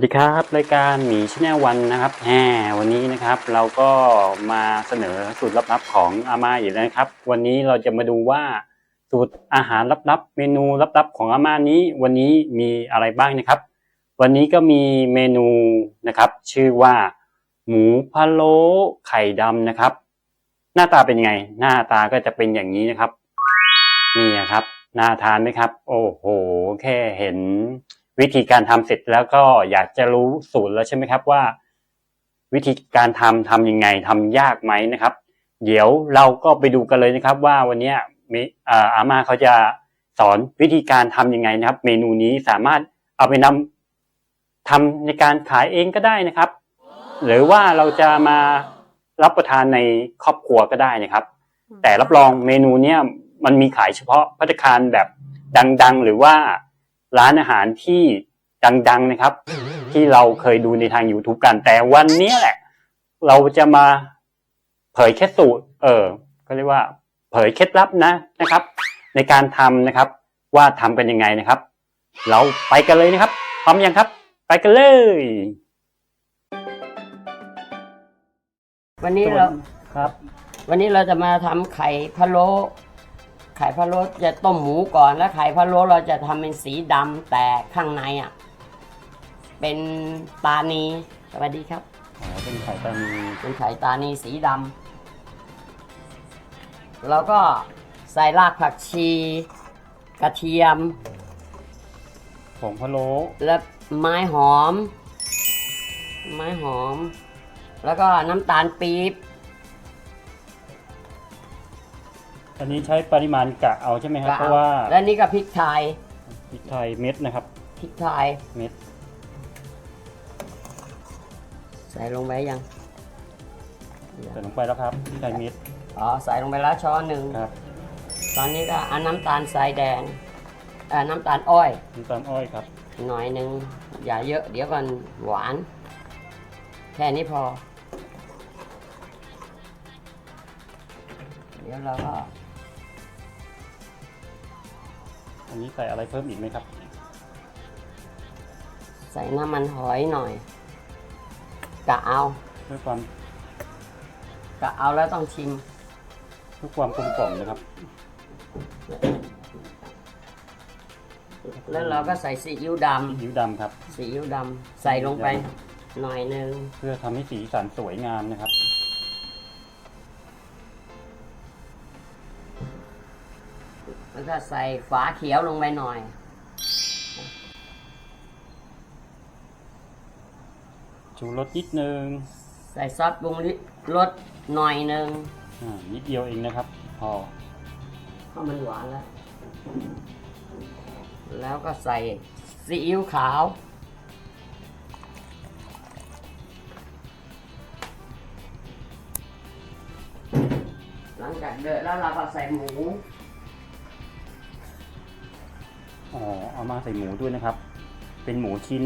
วัสดีครับรายการหมีชแนลวันนะครับแหมวันนี้นะครับเราก็มาเสนอสูตรลับๆของอาม่าอีกแล้วนะครับ วันนี้เราจะมาดูว่าสูตรอาหารลับๆ เมนูลับๆของอาม่านี้ วันนี้มีอะไรบ้างนะครับ วันนี้ก็มีเมนูนะครับ ชื่อว่า หมูพะโล้ไข่ดำนะครับ หน้าตาเป็นยังไง หน้าตาก็จะเป็นอย่างนี้นะครับนี่ครับน่าทานไหมครับ โอ้โห แค่เห็น วิธีการทำเสร็จแล้วก็อยากจะรู้สูตรแล้วใช่ไหมครับว่า วิธีการทำทำยังไงทำยากไหมนะครับ เดี๋ยวเราก็ไปดูกันเลยนะครับ ว่าวันนี้มีอาอาม่าเขาจะสอนวิธีการทำยังไงนะครับ เมนูนี้สามารถเอาไปนำทำในการขายเองก็ได้นะครับ หรือว่าเราจะมารับประทานในครอบครัวก็ได้นะครับ แต่รับรองเมนูเนี้ยมันมีขายเฉพาะพัตตาคารแบบดัง ๆ หรือว่า ร้านอาหารที่ดัง ๆนะครับ ที่เราเคยดูในทาง YouTube กัน แต่วันเนี้ยแหละ เราจะมาเผยเคล็ดสูตร เออก็เรียกว่าเผยเคล็ดลับนะนะครับ ในการทำนะครับ ว่าทำกันยังไงนะครับ เราไปกันเลยนะครับพร้อมยังครับ ไปกันเลย วันนี้เราครับ วันนี้เราจะมาทำไข่พะโล้ ไข่พะโล้จะต้มหมูก่อนแล้วไข่พะโล้เราจะทำเป็นสีดำแต่ข้างในอะเป็นตานีสวัสดีครับอ๋อเป็นไข่ปลามีเป็นไข่ตานีสีดำแล้วก็ใส่รากผักชี กระเทียมผงพะโล้และไม้หอม ไม้หอม แล้วก็น้ำตาลปี๊บ อันนี้ใช้ปริมาณกะเอาใช่ไหมครับก็เพเอาราะว่าและนี่ก็พริกไทยพริกไทยเม็ดนะครับ พริกไทยเม็ด ใส่ลงไปยัง ใส่ลงไปแล้วครับพริกไทยเม็ด อ๋อ ใส่ลงไปแล้วช้อนหนึ่งครับ ตอนนี้ก็เอาน้ำตาลทรายแดงเอ่อน้ำตาลอ้อย น้ำตาลอ้อยครับ หน่อยหนึ่งอย่าเยอะเดี๋ยวก่อนหวาน แค่นี้พอ เดี๋ยวเราก็ อันนี้ใส่อะไรเพิ่มอีกไหมครับ ใส่น้ำมันหอยหน่อยกะเอาเพื่อความกะเอาแล้วต้องชิมเพื่อความกลมกล่อมนะครับ แล้วเราก็ใส่ซีอิ๊วดซีอิ๊วดำครับำซีอิ๊วดำใส่ลงไปหน่อยหนึ่งเพื่อทำให้สีสันสวยงามนะครับ ก็ใส่ฝาเขียวลงไปหน่อย ชูรสนิดนึง ใส่ซอสปรุงรสหน่อยหนึ่งอ่านิดเดียวเองนะครับ พอเพราะมันหวานแล้ว แล้วก็ใส่ซีอิ๊วขาว หลังจากเดือดแล้วเราก็ใส่หมู อ๋อเอามาใส่หมูด้วยนะครับ เป็นหมูชิ้น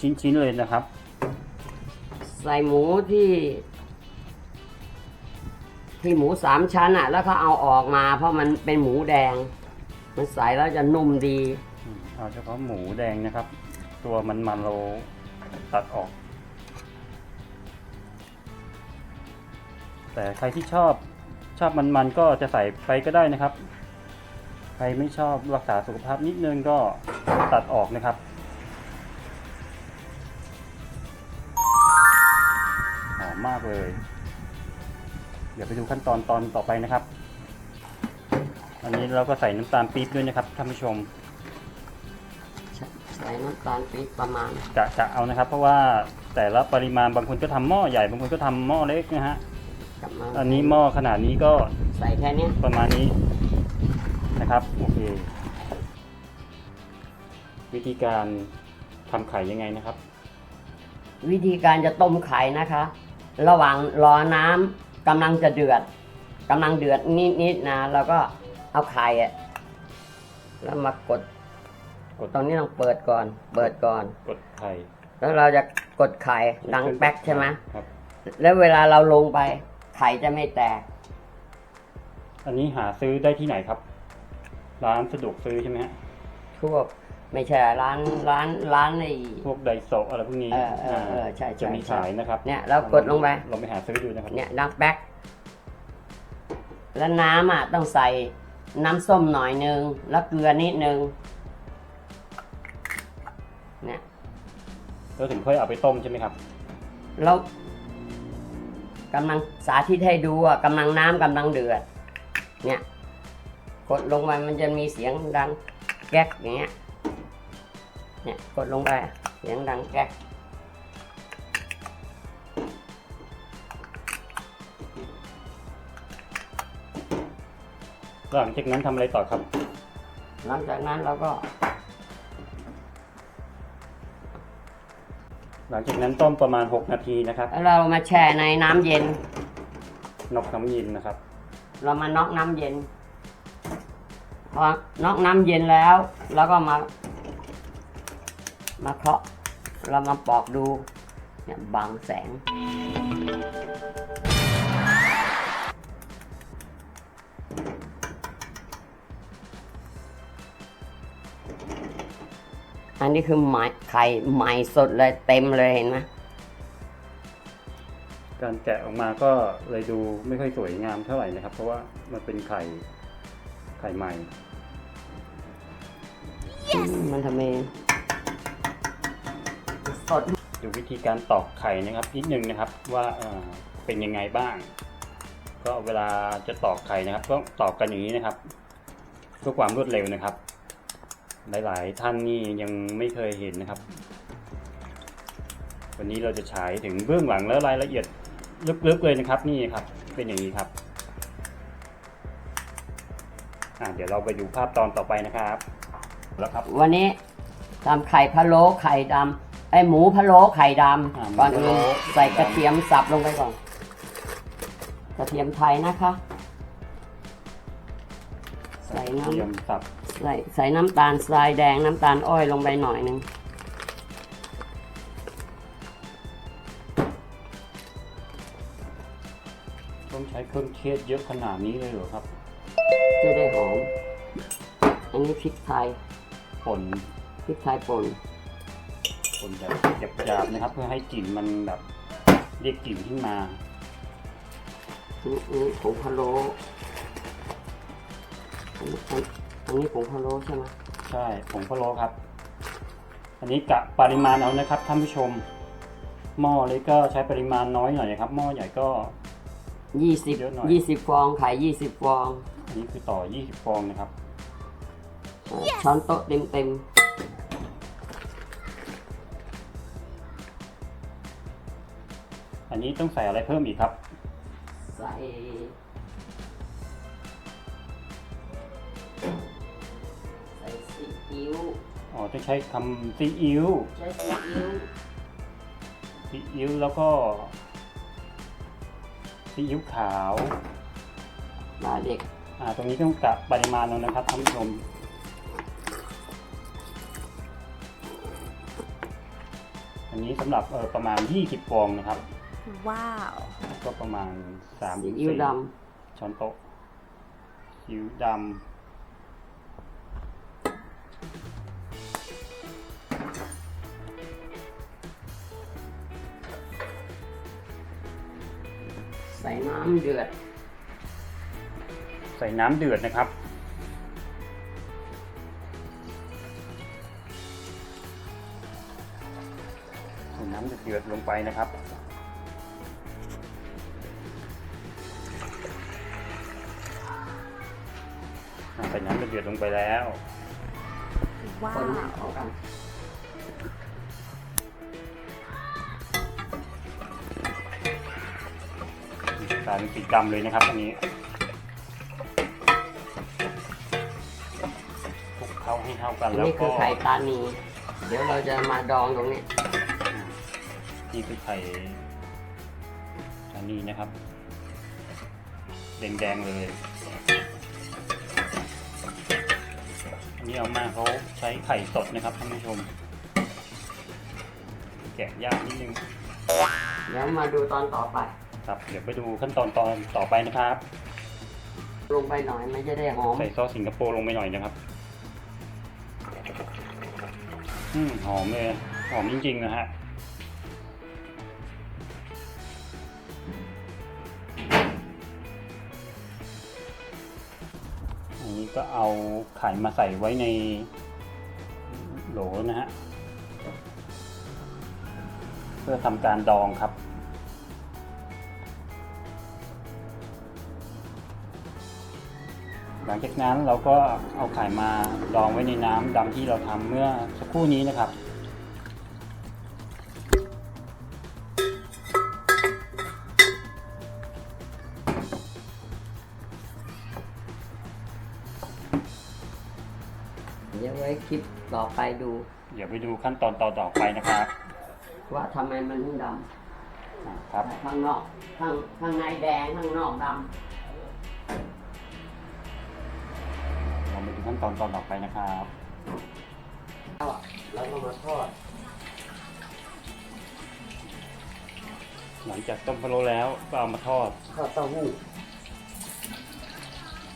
ชิ้นชิ้นเลยนะครับ ใส่หมูที่ ที่หมูสามชั้นอะ แล้วก็เอาออกมา เพราะมันเป็นหมูแดง มันใส่แล้วจะนุ่มดีอืมเอาเฉพาะหมูแดงนะครับ ตัวมันมันเราตัดออก แต่ใครที่ชอบชอบมันมันๆก็จะใส่ไปก็ได้นะครับ ใครไม่ชอบรักษาสุขภาพนิดนึงก็ตัดออกนะครับหอมมากเลย เดี๋ยวไปดูขั้นตอนตอนต่อไปนะครับ อันนี้เราก็ใส่น้ำตาลปี๊บด้วยนะครับท่านผู้ชมใส่น้ำตาลปี๊บประมาณกะกะเอานะครับ เพราะว่าแต่ละปริมาณบางคนก็ทำหม้อใหญ่บางคนก็ทำหม้อเล็กนะฮะกับมาอันนี้หม้อขนาดนี้ก็ใส่แค่เนี้ยประมาณนี้ นะครับโอเค วิธีการทำไข่ยังไงนะครับ วิธีการจะต้มไข่นะคะ ระหว่างรอน้ำกำลังจะเดือดกำลังเดือดนิดๆนะแล้วก็เอาไข่อะแล้วมากดกดตรงนี้ต้องเปิดก่อน เปิดก่อน กดไข่แล้วเราจะกดไข่ดังแป๊กใช่ไหมครับ แล้วเวลาเราลงไปไข่จะไม่แตก อันนี้หาซื้อได้ที่ไหนครับ ร้านสะดวกซื้อใช่ไหมฮะทั่วไม่ใช่ร้านร้านร้านในพวกไดโซะอะไรพวกนี้เออเออเออใช่ใช่จะมีใช่ขายนะครับเนี่ยเรากดลงไป เราไปหาซื้อดูนะครับเนี่ยดักแบ็กแล้วน้ำอะต้องใส่น้ำส้มหน่อยนึง แล้วเกลือนิดนึงเนี่ยแล้วถึงค่อยเอาไปต้มใช่ไหมครับ แล้วกำลังสาธิตให้ดูอะกำลังน้ำกำลังเดือด เนี่ย กดลงไปมันจะมีเสียงดังแก๊กอย่างเงี้ยเนี่ยกดลงไปเสียงดังแก๊กหลังจากนั้นทำอะไรต่อครับ หลังจากนั้นเราก็ หลังจากนั้นต้มประมาณ 6 นาทีนะครับแล้วเรามาแช่ในน้ำเย็นนอกน้ำเย็นนะครับ เรามาน็อกน้ำเย็น พอน็อกน้ำเย็นแล้วเราก็มา มาเคาะเรามาปอกดูเนี่ยบังแสง อันนี้คือไหมไข่ใหม่สดเลยเต็มเลยเห็นไหมการแกะออกมาก็เลยดูไม่ค่อยสวยงามเท่าไหร่นะครับ เพราะว่ามันเป็นไข่ไข่ใหม่ อืมมันทำไมสดดูวิธีการตอกไข่นะครับนิดนึงนะครับว่าเป็นยังไงบ้าง ก็เวลาจะตอกไข่นะครับก็ตอกกันอย่างนี้นะครับเพื่อความรวดเร็วนะครับ หลายๆ ท่านนี่ยังไม่เคยเห็นนะครับ วันนี้เราจะฉายถึงเบื้องหลังและรายละเอียดลึกๆเลยนะครับ นี่ครับ เป็นอย่างนี้ครับอะเดี๋ยวเราไปดูภาพตอนต่อไปนะครับ แล้วครับ วันนี้ทำไข่พะโล้ไข่ดำไอหมูพะโล้ไข่ดอ่าำก่อนหมูพะโล้ อื่นใส่กระเทียมสับลงไปก่อน กระเทียมไทยนะคะ ใส่น้เตรียมสับำใส่ใส่น้ำตาลทรายแดงน้ำตาลอ้อยลงไปหน่อยหนึงต้องใช้เครื่องเทศเยอะขนาดนี้เลยเหรอครับ จะได้หอม อันนี้พริกไทย ป่นพริกไทยป่นป่นแบบหยาบๆนะครับ เพื่อให้กลิ่นมันแบบเรียกกลิ่นขึ้นมาอันนี้อันนี้ผงพะโล้อันนี้อันอันนี้ผงพะโล้ใช่ไหมใช่ผงพะโล้ครับ อันนี้กะปริมาณเอานะครับท่านผู้ชม หม้อเล็กก็ใช้ปริมาณน้อยหน่อยนะครับ หม้อใหญ่ก็ยี่สิบเยอะหน่อยยี่สิบฟองไข่ยี่สิบฟอง อันนี้คือต่อ20ฟองนะครับเอ่อ ช้อนโต๊ะเต็มเต็มอันนี้ต้องใส่อะไรเพิ่มอีกครับๆใส่ใส่ซีอิ๊วอ๋อต้องใช้คำซีอิ๊วใช้ซีอิ๊วซีอิ๊วแล้วก็ซีอิ๊วขาวมาเด็กอ่าตรงนี้ต้องกะปริมาณเอานะครับท่านผู้ชม อันนี้สำหรับเออประมาณ 20ฟองนะครับ Wow. ก็ประมาณ3ซีอิ๊วดช้อนโต๊ะซีอิ๊วดำใส่น้ำเดือดำใส่น้ำเดือดนะครับ น้ำเดือดลงไปนะครับใส่น้ำจะเดือดลงไปแล้วคนให้ากันกลายเป็นสีดำเลยนะครับอันนี้คลุกเข้าให้เข้ากันนแล้วนี้คือไข่ตานีเดี๋ยวเราจะมาดองตรงนี้ นี่คือไข่อันนี้นะครับ แดงๆเลย อันนี้เอามาเขาใช้ไข่สดนะครับท่านผู้ชม แกะยากนิดนึง เดี๋ยวมาดูตอนต่อไป ครับ เดี๋ยวไปดูขั้นตอนตอนต่อไปนะครับ ลงไปหน่อยมันจะได้หอม ใส่ซอสสิงคโปร์ลงไปหน่อยนะครับ อืมหอมเลย หอมจริงๆนะฮะ ก็เอาไข่มาใส่ไว้ในโหลนะฮะ เพื่อทำการดองครับ หลังจากนั้นเราก็เอาไข่มาดองไว้ในน้ำดำที่เราทำเมื่อสักครู่นี้นะครับ คลิปต่อไปดูเดี๋ยวไปดูขั้นตอนต่อๆไปนะครับว่าทำไมมันถึงดครับำข้างนอกข้างข้างในแดงข้างนอกดเราไปดูขั้นตอนต่อๆไปนะครับำแล้วเราก็มาทอดหลังจากต้มพะโล้แล้วก็เอามาทอดทอดเต้าหู้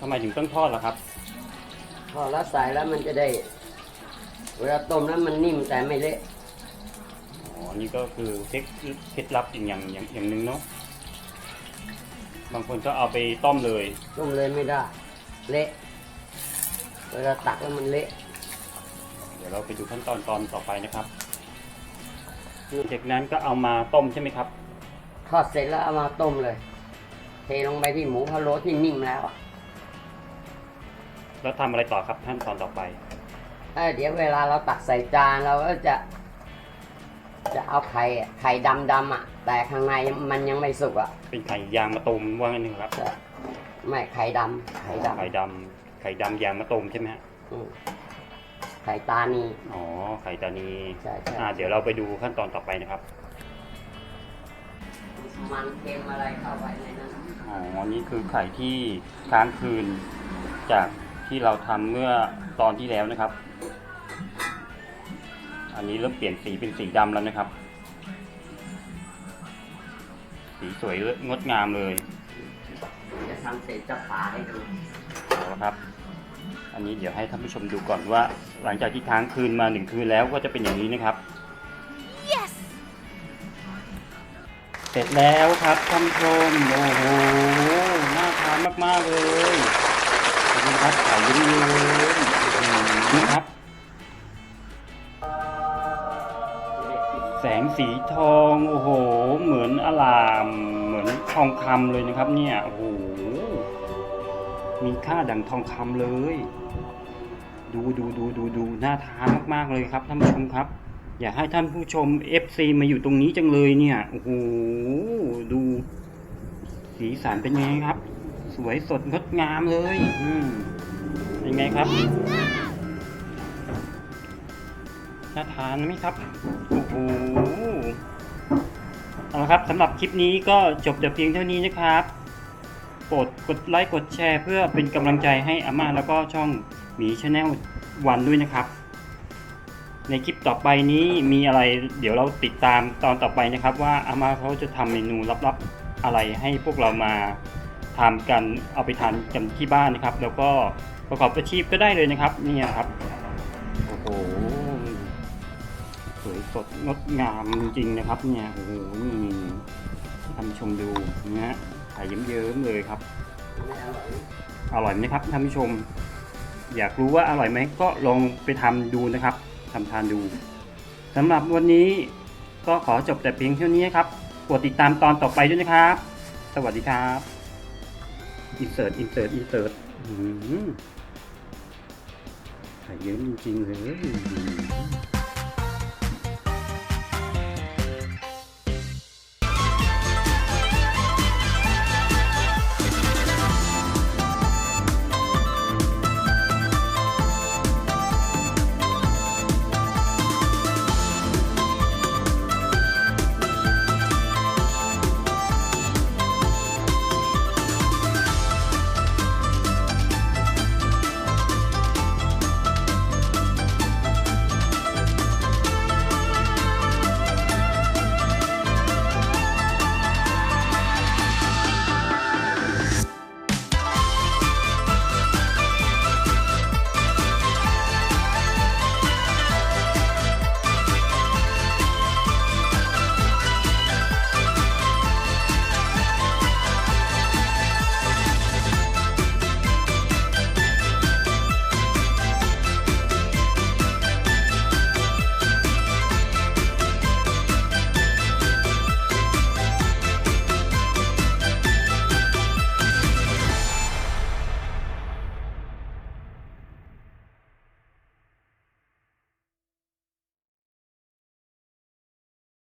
ทำไมถึงต้องทอดล่ะครับ ทอดแล้วใส่แล้วมันจะได้ เวลาต้มแล้วมันนิ่มแต่ไม่เละอ๋อ นี่ก็คือเทคนิคเคล็ดลับอีกอย่างอย่างอย่างหนึ่งเนาะ บางคนก็เอาไปต้มเลย ต้มเลยไม่ได้ เละ เวลาตักแล้วมันเละ เดี๋ยวเราไปดูขั้นตอนตอนต่อไปนะครับจากนั้นก็เอามาต้มใช่ไหมครับ ทอดเสร็จแล้วเอามาต้มเลย เทลงไปที่หมูพะโล้ที่นิ่มแล้วอะแล้วทำอะไรต่อครับขั้นตอนต่อไป เอ้ยเดี๋ยวเวลาเราตักใส่จานเราก็จะ จะเอาไข่อะไข่ดำดำๆอะ แต่ข้างในมันยังไม่สุกอะ เป็นไข่ยางมะตูมว่างั้นหนึ่งครับจะไม่ไข่ดำไข่ดำไข่ดำไข่ดำยางมะตูมใช่ไหมฮะอืมไข่ตานีอ๋อไข่ตานีใช่ใช่อ่าเดี๋ยวเราไปดูขั้นตอนต่อไปนะครับมันเค็มอะไรเข้าไปในนั้นอ๋อนี่คือไข่ที่ค้างคืนจากที่เราทำเมื่อตอนที่แล้วนะครับ อันนี้เริ่มเปลี่ยนสีเป็นสีดำแล้วนะครับ สีสวยงดงามเลย จะทำเสร็จจะผ่าให้ดูเอาละครับ อันนี้เดี๋ยวให้ท่านผู้ชมดูก่อนว่า หลังจากที่ค้างคืนมาหนึ่งคืนแล้วก็จะเป็นอย่างนี้นะครับ Yes! เสร็จแล้วครับท่านผู้ชมโอ้โหน่าทานมากๆเลยขอบคุณครับไข่เยิ้มๆนี่ครับ งสีทองโอ้โห เหมือนอลามเหมือนทองคำเลยนะครับ เนี่ยโอ้โหมีค่าดังทองคำเลย ดูดูดูดูดูน่าทานมากๆเลยครับท่านผู้ชมครับ อยากให้ท่านผู้ชม FC มาอยู่ตรงนี้จังเลยเนี่ยโอ้โหดู สีสันเป็นไงครับ สวยสดงดงามเลย อืมเป็นไงครับ น่าทานไหมครับ โอ้โห เอาละครับสำหรับคลิปนี้ก็จบแต่เพียงเท่านี้นะครับ โปรดกดไลค์กดแชร์เพื่อเป็นกำลังใจให้อาม่าแล้วก็ช่องหมีชาแนลวันด้วยนะครับ ในคลิปต่อไปนี้มีอะไรเดี๋ยวเราติดตามตอนต่อไปนะครับ ว่าอาม่าเขาจะทำเมนูลับๆอะไรให้พวกเรามาทำกันเอาไปทานกันที่บ้านนะครับ แล้วก็ประกอบอาชีพก็ได้เลยนะครับนี่ครับ สดงดงามจริงๆนะครับ เนี่ยโอ้โหนี่ท่านผู้ชมดูนะฮะไข่เยิ้มๆเลยครับ อร่อยไหมครับท่านผู้ชม อยากรู้ว่าอร่อยไหมก็ลองไปทำดูนะครับทำทานดูสำหรับวันนี้ก็ขอจบแต่เพียงเท่านี้ครับกดติดตามตอนต่อไปด้วยนะครับ สวัสดีครับอินเสิร์ตอินเสิร์ตอินเสิร์ตไข่เยิ้มจริงๆเลย